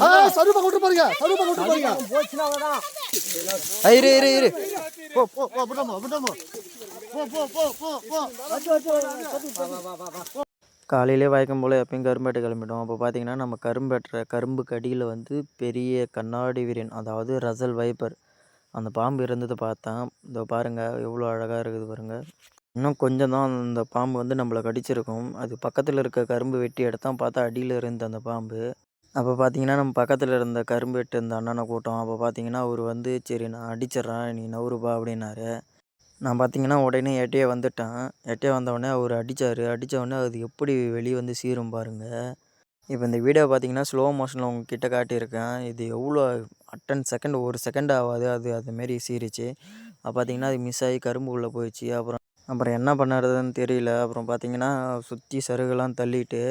ஆ சருப்பா கொண்டு பாருங்க சருப்பா கொண்டு பாருங்க போச்சுன்னா அவ்வளோதான் ஆ, இரு இரு இரு. போ போ போ விடாம விடாம போ போ போ போ போ. காலையிலே வழக்கம் போல் எப்பயும் கரும்பேட்டை கிளம்பிட்டோம். அப்போ பார்த்தீங்கன்னா நம்ம கரும்பேட்டுற கரும்பு கடியில் வந்து பெரிய கண்ணாடி வீரன் அதாவது ரசல் வைப்பர் அந்த பாம்பு இருந்ததை பார்த்தேன். இதோ பாருங்கள் எவ்வளோ அழகாக இருக்குது பாருங்கள் இன்னும் கொஞ்சம் தான் அந்த பாம்பு வந்து நம்மளை கடிச்சிருக்கும். அது பக்கத்தில் இருக்க கரும்பு வெட்டி எடுத்தான் பார்த்தா அடியில் இருந்த அந்த பாம்பு. அப்போ பார்த்தீங்கன்னா நம்ம பக்கத்தில் இருந்த கரும்பு இந்த இருந்த அண்ணனை கூட்டம். அப்போ பார்த்தீங்கன்னா அவர் வந்து சரி நான் அடிச்சிட்றேன் நீ நவுருப்பா அப்படின்னாரு. நான் பார்த்தீங்கன்னா உடனே எட்டையே வந்துட்டேன். எட்டையே வந்தவுடனே அவர் அடித்தார் அடித்தவுடனே அது எப்படி வெளியே வந்து சீரும் பாருங்க. இப்போ இந்த வீடியோ பார்த்தீங்கன்னா ஸ்லோ மோஷனில் உங்ககிட்ட காட்டியிருக்கேன். இது எவ்வளோ அட்டன் செகண்ட் ஒரு செகண்ட் ஆகாது அது அதுமாரி சீரிச்சு. அப்போ பார்த்தீங்கன்னா அது மிஸ் ஆகி கரும்பு உள்ளே போயிடுச்சு. அப்புறம் அப்புறம் என்ன பண்ணுறதுன்னு தெரியல. அப்புறம் பார்த்தீங்கன்னா சுற்றி சருகெல்லாம் தள்ளிட்டு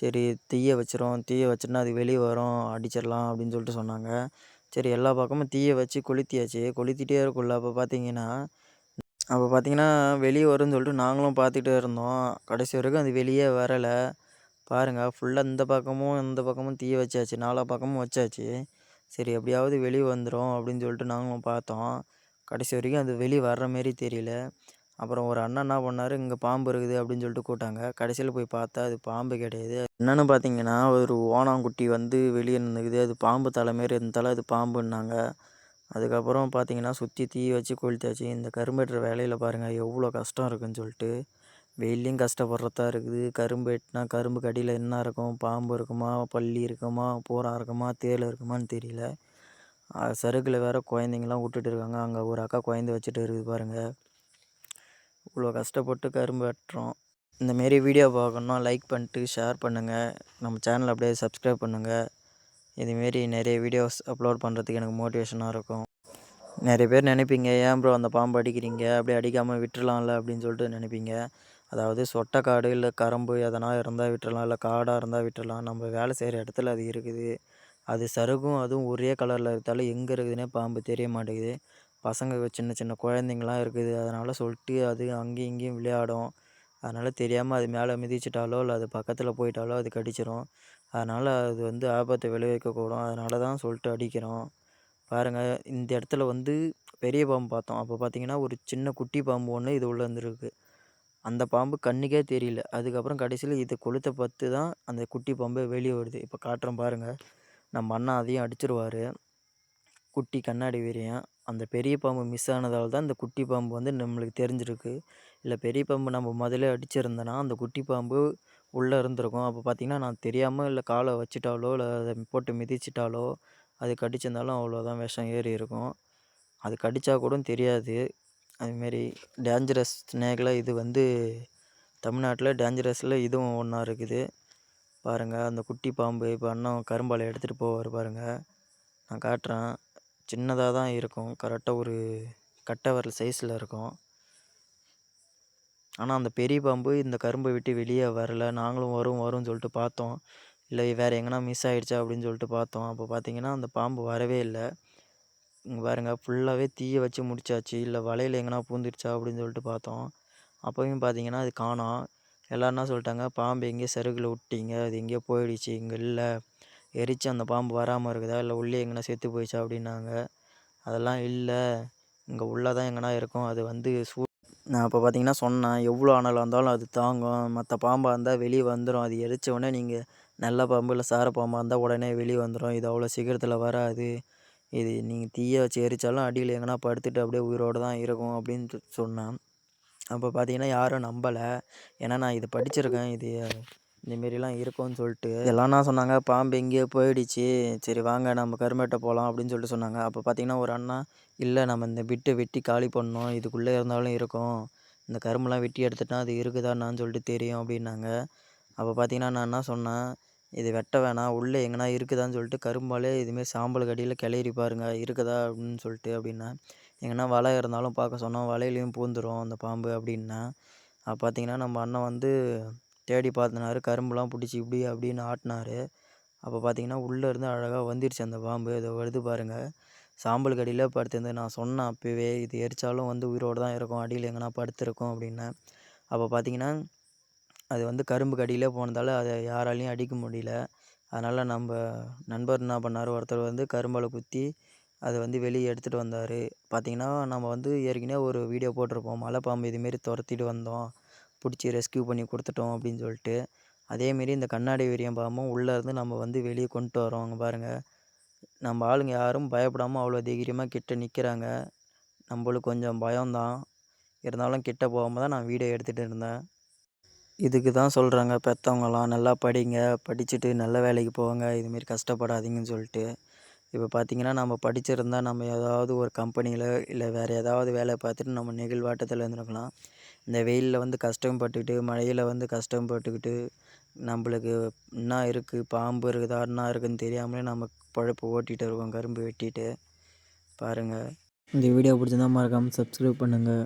சரி தீயை வச்சிரும். தீயை வச்சோன்னா அது வெளியே வரும் அடிச்சிடலாம் அப்படின்னு சொல்லிட்டு சொன்னாங்க. சரி எல்லா பக்கமும் தீயை வச்சு கொளுத்தியாச்சு. கொளுத்திட்டே இருக்குள்ள அப்போ பார்த்தீங்கன்னா அப்போ பார்த்தீங்கன்னா வெளியே வரும்னு சொல்லிட்டு நாங்களும் பார்த்துக்கிட்டே இருந்தோம். கடைசி வரைக்கும் அது வெளியே வரலை. பாருங்கள் ஃபுல்லாக இந்த பக்கமும் இந்த பக்கமும் தீ வச்சாச்சு. நாலா பக்கமும் வச்சாச்சு. சரி எப்படியாவது வெளியே வந்துடும் அப்படின்னு சொல்லிட்டு நாங்களும் பார்த்தோம். கடைசி வரைக்கும் அது வெளியே வர்ற மாரி தெரியல. அப்புறம் ஒரு அண்ணன் என்ன பண்ணார் இங்கே பாம்பு இருக்குது அப்படின்னு சொல்லிட்டு கூட்டாங்க கடைசியில் போய் பார்த்தா அது பாம்பு கிடையாது. என்னென்னு பார்த்தீங்கன்னா ஒரு ஓணாங்குட்டி வந்து வெளியே நின்றுக்குது அது பாம்பு தலை மாரி இருந்தாலும் அது பாம்புன்னாங்க. அதுக்கப்புறம் பார்த்தீங்கன்னா சுற்றி தீ வச்சு கொளுத்தாச்சு இந்த கரும்பு வேலையில் பாருங்கள் எவ்வளோ கஷ்டம் இருக்குன்னு சொல்லிட்டு. வெயிலையும் கஷ்டப்படுறதா இருக்குது. கரும்பு வெட்டினா கரும்பு கடியில் என்ன இருக்கும்? பாம்பு இருக்குமா? பள்ளி இருக்குமா? பூரா இருக்குமா? தேள் இருக்குமான்னு தெரியல. சருக்கில் வேறு குழந்தைங்களாம் விட்டுட்டு இருக்காங்க. அங்கே ஒரு அக்கா குழந்தை வச்சுட்டு இருக்குது பாருங்கள் இவ்வளோ கஷ்டப்பட்டு கரும்பு வெட்டுறோம். இந்த மாரி வீடியோ பார்க்கணுன்னா லைக் பண்ணிட்டு ஷேர் பண்ணுங்கள் நம்ம சேனல் அப்படியே சப்ஸ்கிரைப் பண்ணுங்கள் இதுமாரி நிறைய வீடியோஸ் அப்லோட் பண்ணுறதுக்கு எனக்கு மோட்டிவேஷனாக இருக்கும். நிறைய பேர் நினைப்பீங்க ஏன் ப்ரோ அந்த பாம்பு அடிக்கிறீங்க? அப்படியே அடிக்காமல் விட்டுறலாம்ல அப்படின்னு சொல்லிட்டு நினைப்பீங்க. அதாவது சொட்டைக்காடு இல்லை கரும்பு எதனா இருந்தால் விட்டுறலாம் இல்லை காடாக இருந்தால் விட்டுடலாம் நம்ம வேலை செய்கிற இடத்துல அது இருக்குது. அது சருகும் அதுவும் ஒரே கலரில் இருந்தாலும் எங்கே இருக்குதுன்னே பாம்பு தெரிய மாட்டேங்குது. பசங்க சின்ன சின்ன குழந்தைங்களாம் இருக்குது. அதனால் சொல்லிட்டு அது அங்கேயும் இங்கேயும் விளையாடும். அதனால் தெரியாமல் அது மேலே மிதிச்சிட்டாலோ இல்லை அது பக்கத்தில் போயிட்டாலோ அது கடிச்சிடும் அதனால் அது வந்து ஆபத்தை விளைவிக்கக்கூடும். அதனால தான் சொல்லிட்டு அடிக்கிறோம். பாருங்கள் இந்த இடத்துல வந்து பெரிய பாம்பு பார்த்தோம். அப்போ பார்த்தீங்கன்னா ஒரு சின்ன குட்டி பாம்பு ஒன்று இது உள்ளே வந்துருக்கு. அந்த பாம்பு கண்ணுக்கே தெரியல. அதுக்கப்புறம் கடைசியில் இதை கொளுத்த பார்த்து தான் அந்த குட்டி பாம்பு வெளியே வருது. இப்போ காட்டுறோம் பாருங்கள் நம்ம அண்ணா அதையும் அடிச்சிருவார். குட்டி கண்ணாடி வீரையும் அந்த பெரிய பாம்பு மிஸ் ஆனதால் தான் இந்த குட்டி பாம்பு வந்து நம்மளுக்கு தெரிஞ்சிருக்கு. இல்லை பெரிய பாம்பு நம்ம முதல்ல அடிச்சிருந்தோன்னா அந்த குட்டி பாம்பு உள்ளே இருந்திருக்கும். அப்போ பார்த்தீங்கன்னா நான் தெரியாமல் இல்லை காலை வச்சிட்டாலோ இல்லை அதை போட்டு மிதிச்சிட்டாலோ அது கடிச்சிருந்தாலும் அவ்வளோதான் விஷம் ஏறி இருக்கும். அது கடித்தா கூட தெரியாது. அதுமாரி டேஞ்சரஸ் ஸ்னேக்கில் இது வந்து தமிழ்நாட்டில் டேஞ்சரஸில் இதுவும் ஒன்றா இருக்குது. பாருங்கள் அந்த குட்டி பாம்பு இப்போ அண்ணன் கரும்பாலை எடுத்துகிட்டு போவார் பாருங்கள் நான் காட்டுறேன். சின்னதாக தான் இருக்கும். கரெக்டாக ஒரு கட்டை விரல் சைஸில் இருக்கும். ஆனால் அந்த பெரிய பாம்பு இந்த கரும்பை விட்டு வெளியே வரல. நாங்களும் வரும் வரும்னு சொல்லிட்டு பார்த்தோம். இல்லை வேறு எங்கன்னா மிஸ் ஆகிடுச்சா அப்படின்னு சொல்லிட்டு பார்த்தோம். அப்போ பார்த்தீங்கன்னா அந்த பாம்பு வரவே இல்லை. இங்கே பாருங்க ஃபுல்லாகவே தீயை வச்சு முடிச்சாச்சு. இல்லை வலையில் எங்கன்னா பூந்துருச்சா அப்படின்னு சொல்லிட்டு பார்த்தோம். அப்போயும் பார்த்தீங்கன்னா அது காணோம். எல்லாருன்னா சொல்லிட்டாங்க? பாம்பு எங்கேயோ சருகில் விட்டீங்க. அது எங்கேயோ போயிடுச்சு. இங்கே இல்லை. எரித்து அந்த பாம்பு வராமல் இருக்குதா? இல்லை உள்ளே எங்கேனா செத்து போயிடுச்சா அப்படின்னாங்க. அதெல்லாம் இல்லை. இங்கே உள்ளே தான் எங்கன்னா இருக்கும். அது வந்து சூ நான் அப்போ பார்த்தீங்கன்னா சொன்னேன். எவ்வளோ அனல் வந்தாலும் அது தாங்கும். மற்ற பாம்பாக இருந்தால் வெளியே வந்துடும் அது எரிச்ச உடனே நீங்கள் நல்ல பாம்பு இல்லை சார பாம்பாக இருந்தால் உடனே வெளியே வந்துடும் இது அவ்வளோ சீக்கிரத்தில் வராது. இது நீங்கள் தீயை வச்சு எரித்தாலும் அடியில் எங்கன்னா படுத்துட்டு அப்படியே உயிரோடு தான் இருக்கும் அப்படின்னு சொன்னேன். அப்போ பார்த்தீங்கன்னா யாரும் நம்பலை. ஏன்னா நான் இது படிச்சிருக்கேன். இது இந்தமாரிலாம் இருக்கும்னு சொல்லிட்டு. எல்லாம் சொன்னாங்க? பாம்பு எங்கேயோ போயிடுச்சு. சரி வாங்க நம்ம கருமேட்டை போகலாம் அப்படின்னு சொல்லிட்டு சொன்னாங்க. அப்போ பார்த்தீங்கன்னா ஒரு அண்ணா இல்லை நம்ம இந்த பிட்டை வெட்டி காலி பண்ணோம் இதுக்குள்ளே இருந்தாலும் இருக்கும். இந்த கரும்புலாம் வெட்டி எடுத்துட்டா அது இருக்குதான்னு சொல்லிட்டு தெரியும் அப்படின்னாங்க. அப்போ பார்த்தீங்கன்னா நான் என்ன சொன்னேன்? இது வெட்ட வேணாம். உள்ளே எங்கன்னா இருக்குதான்னு சொல்லிட்டு கரும்பாலே இதுமாரி சாம்பல் கடியில் கிளறி பாருங்க. இருக்குதா? அப்படின்னு சொல்லிட்டு அப்படின்னா எங்கன்னா வலை இருந்தாலும் பார்க்க சொன்னோம் வலையிலையும் பூந்துடும் அந்த பாம்பு அப்படின்னா அப்போ பார்த்தீங்கன்னா நம்ம அண்ணன் வந்து தேடி பார்த்தனார். கரும்புலாம் பிடிச்சி இப்படி அப்படின்னு ஆட்டினாரு. அப்போ பார்த்தீங்கன்னா உள்ளே இருந்து அழகாக வந்துருச்சு அந்த பாம்பு. இதை வருது பாருங்கள் சாம்பல் கடியில் படுத்திருந்தது நான் சொன்னேன் அப்போவே இது எரிச்சாலும் வந்து உயிரோடு தான் இருக்கும். அடியில் எங்கன்னா படுத்திருக்கும் அப்படின்னு. அப்போ பார்த்தீங்கன்னா அது வந்து கரும்பு கடியில் போனதால் அதை யாராலையும் அடிக்க முடியல. அதனால் நம்ம நண்பர் என்ன பண்ணார்? ஒருத்தர் வந்து கரும்பால் குத்தி அதை வந்து வெளியே எடுத்துகிட்டு வந்தார். பார்த்தீங்கன்னா நம்ம வந்து ஏற்கனவே ஒரு வீடியோ போட்டிருப்போம். மலைப்பாம்பு இதுமாரி துரத்திட்டு வந்தோம். பிடிச்சி ரெஸ்க்யூ பண்ணி கொடுத்துட்டோம் அப்படின்னு சொல்லிட்டு அதேமாரி இந்த கண்ணாடி வீரியம் பாம்பும் உள்ளே இருந்து நம்ம வந்து வெளியே கொண்டு வரோம் அங்கே பாருங்கள் நம்ம ஆளுங்க யாரும் பயப்படாமல் அவ்வளோ தைரியமாக கிட்ட நிற்கிறாங்க நம்மளுக்கு கொஞ்சம் பயம்தான். இருந்தாலும் கிட்ட போகாம தான் நான் வீடியோ எடுத்துகிட்டு இருந்தேன். இதுக்கு தான் சொல்கிறாங்க பெற்றவங்களாம் நல்லா படிங்க. படிச்சுட்டு நல்ல வேலைக்கு போங்க. இதுமாரி கஷ்டப்படாதீங்கன்னு சொல்லிட்டு. இப்போ பார்த்தீங்கன்னா நம்ம படிச்சிருந்தா நம்ம ஏதாவது ஒரு கம்பெனியில் இல்லை வேறு ஏதாவது வேலை பார்த்துட்டு நம்ம நெகிழ்வாட்டத்தில் இருந்திருக்கலாம். இந்த வெயிலில் வந்து கஷ்டப்பட்டுக்கிட்டு மழையில் வந்து கஷ்டப்பட்டுக்கிட்டு நம்மளுக்கு என்ன இருக்குது பாம்பு இருக்குதா என்ன இருக்குதுன்னு தெரியாமலே நம்ம பழப்பு ஓட்டிகிட்டு இருக்கோம் கரும்பு வெட்டிட்டு. பாருங்கள் இந்த வீடியோ பிடிச்சிருந்தா மறக்காமல் சப்ஸ்கிரைப் பண்ணுங்கள்